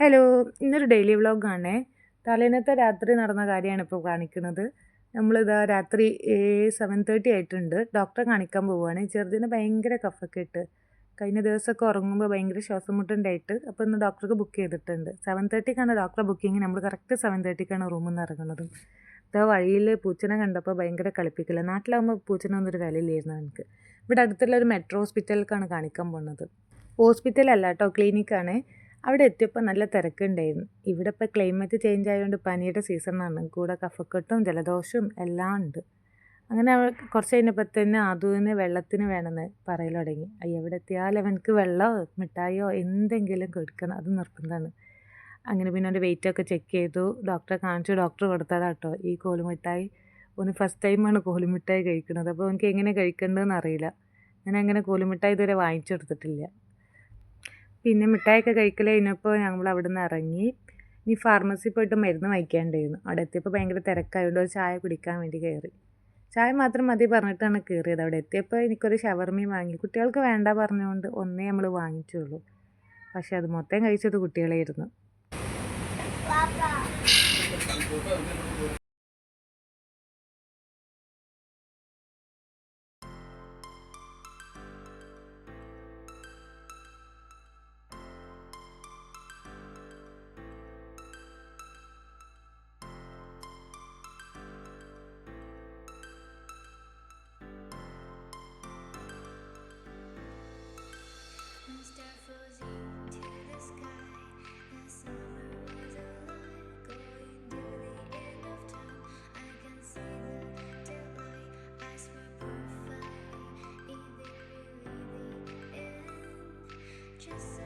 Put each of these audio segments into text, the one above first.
Hello ഇന്നൊരു daily വ്ളോഗാണേ തലേന്നത്തെ രാത്രി നടന്ന കാര്യമാണ് ഇപ്പോൾ കാണിക്കുന്നത്. നമ്മളിതാ രാത്രി സെവൻ തേർട്ടി ആയിട്ടുണ്ട്. ഡോക്ടറെ കാണിക്കാൻ പോവുകയാണ് ചെറുതിന് ഭയങ്കര കഫൊക്കെ ഇട്ട് കഴിഞ്ഞ ദിവസമൊക്കെ ഉറങ്ങുമ്പോൾ ഭയങ്കര ശ്വാസം മുട്ടുണ്ടായിട്ട് അപ്പോൾ ഇന്ന് ഡോക്ടർക്ക് ബുക്ക് ചെയ്തിട്ടുണ്ട്. സെവൻ തേർട്ടിക്കാണ് ഡോക്ടറെ ബുക്കിംഗ് നമ്മൾ കറക്റ്റ് സെവൻ തേർട്ടിക്കാണ് റൂമിൽ നിന്ന് ഇറങ്ങുന്നത്. ഇതാ വഴിയിൽ പൂച്ചനെ കണ്ടപ്പോൾ ഭയങ്കര കളിപ്പിക്കില്ല നാട്ടിലാകുമ്പോൾ പൂച്ചനൊന്നും ഒരു വിലയില്ലായിരുന്നു എനിക്ക്. ഇവിടെ അടുത്തുള്ള ഒരു മെട്രോ ഹോസ്പിറ്റലിലേക്കാണ് കാണിക്കാൻ പോകുന്നത് ഹോസ്പിറ്റലല്ല കേട്ടോ ക്ലിനിക്കാണ് അവിടെ എത്തിയപ്പോൾ നല്ല തിരക്കുണ്ടായിരുന്നു. ഇവിടെ ഇപ്പോൾ ക്ലൈമറ്റ് ചേഞ്ച് ആയതുകൊണ്ട് പനിയുടെ സീസണാണ് കൂടെ കഫക്കെട്ടും ജലദോഷവും എല്ലാം ഉണ്ട്. അങ്ങനെ അവൾ കുറച്ച് കഴിഞ്ഞപ്പോൾ തന്നെ അതുവിന് വെള്ളത്തിന് വേണമെന്ന് പറയൽ തുടങ്ങി. എവിടെ എത്തിയാലും അവനക്ക് വെള്ളമോ മിഠായിയോ എന്തെങ്കിലും കൊടുക്കണം. അത് നിർബന്ധമാണ്. അങ്ങനെ പിന്നെ അവന്റെ വെയിറ്റൊക്കെ ചെക്ക് ചെയ്തു. ഡോക്ടറെ കാണിച്ചു. ഡോക്ടർ കൊടുത്തതാട്ടോ. ഈ കോലുമിഠായി ഒന്ന് ഫസ്റ്റ് ടൈമാണ് കോലുമിഠായി കഴിക്കുന്നത് അപ്പോൾ എനിക്ക് എങ്ങനെ കഴിക്കേണ്ടതെന്ന് അറിയില്ല. ഞാൻ അങ്ങനെ കോലുമിഠായി ഇതുവരെ വാങ്ങിച്ചെടുത്തിട്ടില്ല പിന്നെ മിഠായിയൊക്കെ കഴിക്കൽ കഴിഞ്ഞപ്പോൾ ഞങ്ങൾ അവിടെ നിന്ന് ഇറങ്ങി ഇനി ഫാർമസി പോയിട്ട് മരുന്ന് വാങ്ങിക്കാണ്ടായിരുന്നു. അവിടെ എത്തിയപ്പോൾ ഭയങ്കര തിരക്കായതുകൊണ്ട് ഒരു ചായ കുടിക്കാൻ വേണ്ടി കയറി ചായ മാത്രം മതി പറഞ്ഞിട്ടാണ് കയറിയത് അവിടെ എത്തിയപ്പോൾ എനിക്കൊരു ഷവർമയും വാങ്ങി. കുട്ടികൾക്ക് വേണ്ട പറഞ്ഞുകൊണ്ട് ഒന്നേ നമ്മൾ വാങ്ങിച്ചുള്ളൂ. പക്ഷെ അത് മൊത്തം കഴിച്ചത് കുട്ടികളായിരുന്നു just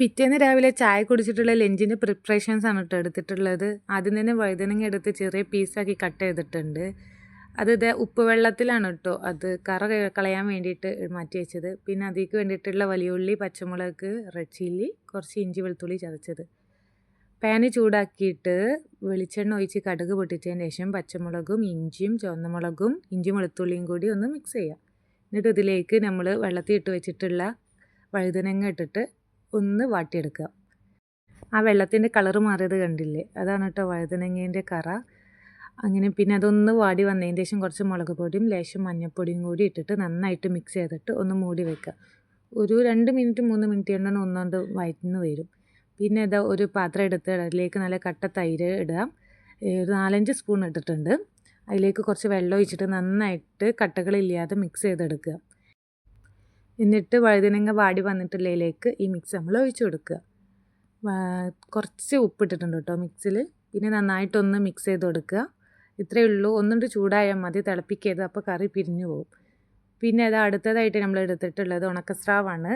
പിറ്റേന്ന് രാവിലെ ചായ കുടിച്ചിട്ടുള്ള ലഞ്ചിന്റെ പ്രിപ്പറേഷൻസ് ആണ് കേട്ടോ എടുത്തിട്ടുള്ളത്. ആദ്യം തന്നെ വഴുതനങ്ങ എടുത്ത് ചെറിയ പീസാക്കി കട്ട് ചെയ്തിട്ടുണ്ട്. അത് ഇതേ ഉപ്പ് വെള്ളത്തിലാണ് കേട്ടോ അത് കറ കളയാൻ വേണ്ടിയിട്ട് മാറ്റി വെച്ചത്. പിന്നെ അതിലേക്ക് വേണ്ടിയിട്ടുള്ള വലിയ ഉള്ളി പച്ചമുളക് റെഡ് ചില്ലി കുറച്ച് ഇഞ്ചി വെളുത്തുള്ളി ചതച്ചത്. പാന് ചൂടാക്കിയിട്ട് വെളിച്ചെണ്ണ ഒഴിച്ച് കടുക് പൊട്ടിച്ചതിന് ശേഷം പച്ചമുളകും ഇഞ്ചിയും ചുവന്നമുളകും ഇഞ്ചി വെളുത്തുള്ളിയും കൂടി ഒന്ന് മിക്സ് ചെയ്യാം. എന്നിട്ട് ഇതിലേക്ക് നമ്മൾ വെള്ളത്തിൽ ഇട്ട് വെച്ചിട്ടുള്ള വഴുതനങ്ങ ഇട്ടിട്ട് ഒന്ന് വാട്ടിയെടുക്കുക. ആ വെള്ളത്തിന്റെ കളറ് മാറിയത് കണ്ടില്ലേ? അതാണ് കേട്ടോ വഴുതനങ്ങേന്റെ കറ. അങ്ങനെ പിന്നെ അതൊന്ന് വാടി വന്നതിന് ശേഷം കുറച്ച് മുളക് പൊടിയും ലേശം മഞ്ഞൾപ്പൊടിയും കൂടി ഇട്ടിട്ട് നന്നായിട്ട് മിക്സ് ചെയ്തിട്ട് ഒന്ന് മൂടി വെക്കുക. ഒരു രണ്ട് മിനിറ്റ് മൂന്ന് മിനിറ്റ് കൊണ്ടാണ് ഒന്നുകൊണ്ട് വയറ്റിന്ന് വരും. പിന്നെ ഇതാ ഒരു പാത്രം എടുത്ത് അതിലേക്ക് നല്ല കട്ട തൈര് ഇടുക. ഒരു നാലഞ്ച് സ്പൂൺ ഇട്ടിട്ടുണ്ട്. അതിലേക്ക് കുറച്ച് വെള്ളം ഒഴിച്ചിട്ട് നന്നായിട്ട് കട്ടകളില്ലാതെ മിക്സ് ചെയ്തെടുക്കുക. എന്നിട്ട് വഴുതനങ്ങ വാടി വന്നിട്ടുള്ളതിലേക്ക് ഈ മിക്സ് നമ്മൾ ഒഴിച്ചു കൊടുക്കുക. കുറച്ച് ഉപ്പിട്ടിട്ടുണ്ട് കേട്ടോ മിക്സിൽ പിന്നെ നന്നായിട്ടൊന്ന് മിക്സ് ചെയ്ത് കൊടുക്കുക. ഇത്രയേ ഉള്ളൂ. ഒന്നുകൊണ്ട് ചൂടായാൽ മതി. തിളപ്പിക്കരുത്. അപ്പോൾ കറി പിരിഞ്ഞു പോകും. പിന്നെ അത് അടുത്തതായിട്ട് നമ്മൾ എടുത്തിട്ടുള്ളത് ഉണക്കസ്രാവാണ്.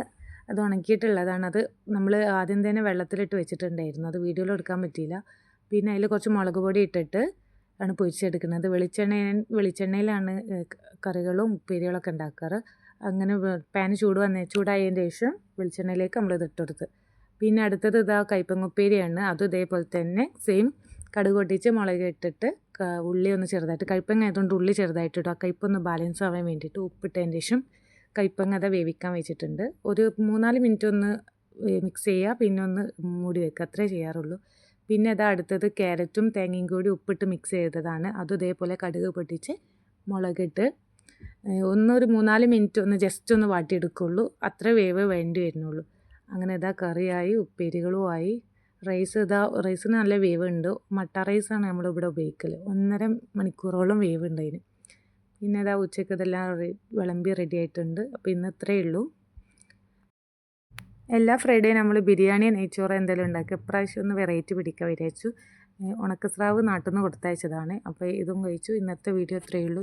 അത് ഉണക്കിയിട്ടുള്ളതാണ്. അത് നമ്മൾ ആദ്യം തന്നെ വെള്ളത്തിലിട്ട് വെച്ചിട്ടുണ്ടായിരുന്നു. അത് വീഡിയോയിൽ എടുക്കാൻ പറ്റിയില്ല. പിന്നെ അതിൽ കുറച്ച് മുളക് പൊടി ഇട്ടിട്ട് ആണ് പൊരിച്ചെടുക്കുന്നത്. വെളിച്ചെണ്ണ വെളിച്ചെണ്ണയിലാണ് കറികളും ഉപ്പേരികളൊക്കെ ഉണ്ടാക്കാറ്. അങ്ങനെ പാന് ചൂട് വന്ന ചൂടായതിന് ശേഷം വെളിച്ചെണ്ണയിലേക്ക് നമ്മൾ ഇതിട്ടെടുത്ത് പിന്നെ അടുത്തത് ഇതാ കയ്പങ്ങുപ്പേരിയാണ് അതും ഇതേപോലെ തന്നെ സെയിം കടുക് പൊട്ടിച്ച് മുളക് ഇട്ടിട്ട് ഉള്ളി ഒന്ന് ചെറുതായിട്ട് കയ്പങ്ങ ആയതുകൊണ്ട് ഉള്ളി ചെറുതായിട്ട് ഇടുക കയ്പ്പൊന്ന് ബാലൻസ് ആവാൻ വേണ്ടിയിട്ട് ഉപ്പിട്ടതിന് ശേഷം കയ്പങ്ങ അത വേവിക്കാൻ വെച്ചിട്ടുണ്ട്. ഒരു മൂന്നാൽ മിനിറ്റ് ഒന്ന് മിക്സ് ചെയ്യുക പിന്നെ ഒന്ന് മൂടി വെക്കുക അത്രേ ചെയ്യാറുള്ളൂ. പിന്നെ അതാ അടുത്തത് ക്യാരറ്റും തേങ്ങയും കൂടി ഉപ്പിട്ട് മിക്സ് ചെയ്തതാണ്. അതും ഇതേപോലെ കടുക് പൊട്ടിച്ച് മുളകിട്ട് ഒന്നൊരു മൂന്നാൽ മിനിറ്റ് ഒന്ന് ജസ്റ്റ് ഒന്ന് വാട്ടിയെടുക്കുള്ളൂ. അത്ര വേവ് വേണ്ടി വരുന്നുള്ളൂ. അങ്ങനെ ഇതാ കറിയായി ഉപ്പേരികളുമായി റൈസ് ഇതാ റൈസിന് നല്ല വേവ് ഉണ്ട് മട്ട റൈസാണ് നമ്മളിവിടെ ഉപയോഗിക്കൽ ഒന്നര മണിക്കൂറോളം വേവ് ഉണ്ട് അതിന്. പിന്നെ ഇതാ ഉച്ചയ്ക്ക് ഇതെല്ലാം വിളമ്പി റെഡി ആയിട്ടുണ്ട്. അപ്പോൾ ഇന്ന് ഇത്രയേ ഉള്ളൂ. എല്ലാ ഫ്രൈഡേ നമ്മൾ ബിരിയാണി നെയ്ച്ചോറ് എന്തെങ്കിലും ഉണ്ടാക്കി ഇപ്രാവശ്യം ഒന്ന് വെറൈറ്റി പിടിക്കാൻ വിചാരിച്ചു. ഉണക്കസ്രാവ് നാട്ടിൽ നിന്ന് കൊടുത്തയച്ചതാണ്. അപ്പോൾ ഇതും കഴിച്ചു. ഇന്നത്തെ വീഡിയോ ഇത്രയേ ഉള്ളൂ.